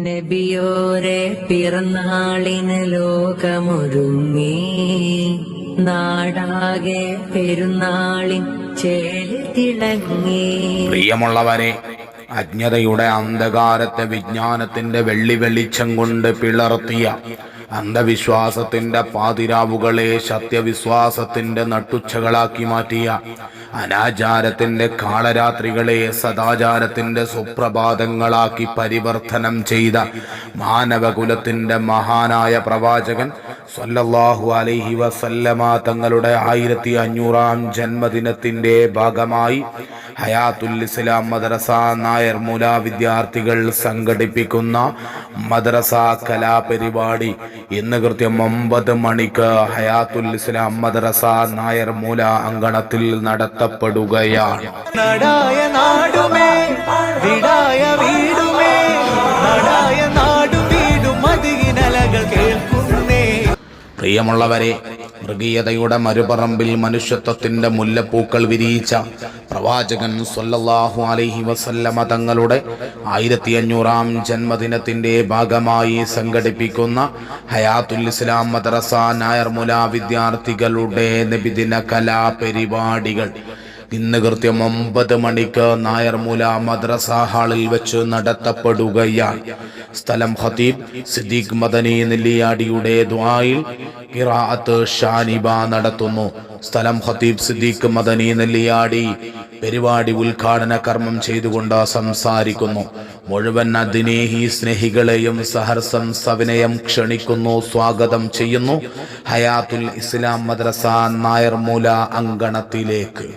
നബിയോരെ പിറന്നാളിന് ലോകമൊരുങ്ങി. നാടാകെ പെരുന്നാളിൻ ചേലി തിളങ്ങി. പ്രിയമുള്ളവരെ അജ്ഞതയുടെ അന്ധകാരത്തെ വിജ്ഞാനത്തിന്റെ വെള്ളി വെളിച്ചം കൊണ്ട് പിളർത്തിയ അന്ധവിശ്വാസത്തിന്റെ പാതിരാവുകളെ സത്യവിശ്വാസത്തിന്റെ നട്ടുച്ചകളാക്കി മാറ്റിയ അനാചാരത്തിന്റെ കാളരാത്രികളെ സദാചാരത്തിന്റെ സുപ്രഭാതങ്ങളാക്കി പരിവർത്തനം ചെയ്ത മാനവകുലത്തിന്റെ മഹാനായ പ്രവാചകൻ സല്ലല്ലാഹു അലൈഹി വസല്ലമ തങ്ങളുടെ ആയിരത്തി അഞ്ഞൂറാം ജന്മദിനത്തിന്റെ ഭാഗമായി ഹയാത്തുൽ ഇസ്ലാം മദ്രസ നായർ മൂല വിദ്യാർത്ഥികൾ സംഘടിപ്പിക്കുന്ന മദ്രസ കലാപരിപാടി ഇന്ന് കൃത്യം ഒമ്പത് മണിക്ക് ഹയാത്തുൽ ഇസ്ലാം മദ്രസ നായർ മൂല അങ്കണത്തിൽ നടത്തപ്പെടുകയാണ്. നാടുമേ പ്രിയമുള്ളവരെ മൃഗീയതയുടെ മരുപറമ്പിൽ മനുഷ്യത്വത്തിന്റെ മുല്ലപ്പൂക്കൾ വിരിയിച്ച പ്രവാചകൻ സൊല്ലാഹു അലൈഹി വസല്ലമ തങ്ങളുടെ ആയിരത്തി അഞ്ഞൂറാം ജന്മദിനത്തിന്റെ ഭാഗമായി സംഘടിപ്പിക്കുന്ന ഹയാത്തുൽ ഇസ്ലാം മദ്രസ നായർമുല വിദ്യാർത്ഥികളുടെ നബിദിന കലാപരിപാടികൾ. ഇന്ന് കൃത്യം ഒമ്പത് മണിക്ക് നായർമൂല മദ്രസ ഹാളിൽ വെച്ച് നടത്തപ്പെടുകയാണ്. സ്ഥലം ഖതീബ് സിദ്ദീഖ് മദനി നെല്ലിയാടിയുടെ ദ്വായിൽ ഖിറാഅത്ത് ഷാനിബ നടത്തുന്നു. സ്ഥലം ഖതീബ് സിദ്ദീഖ് മദനി നെല്ലിയാടി പരിപാടി ഉദ്ഘാടന കർമ്മം ചെയ്തുകൊണ്ട് സംസാരിക്കുന്നു. മുഴുവൻ അതിനേഹി സ്നേഹികളെയും സഹർസം സവിനയം ക്ഷണിക്കുന്നു സ്വാഗതം ചെയ്യുന്നു. ഹയാത്തുൽ ഇസ്ലാം മദ്രസ നായർമൂല അങ്കണത്തിലേക്ക്.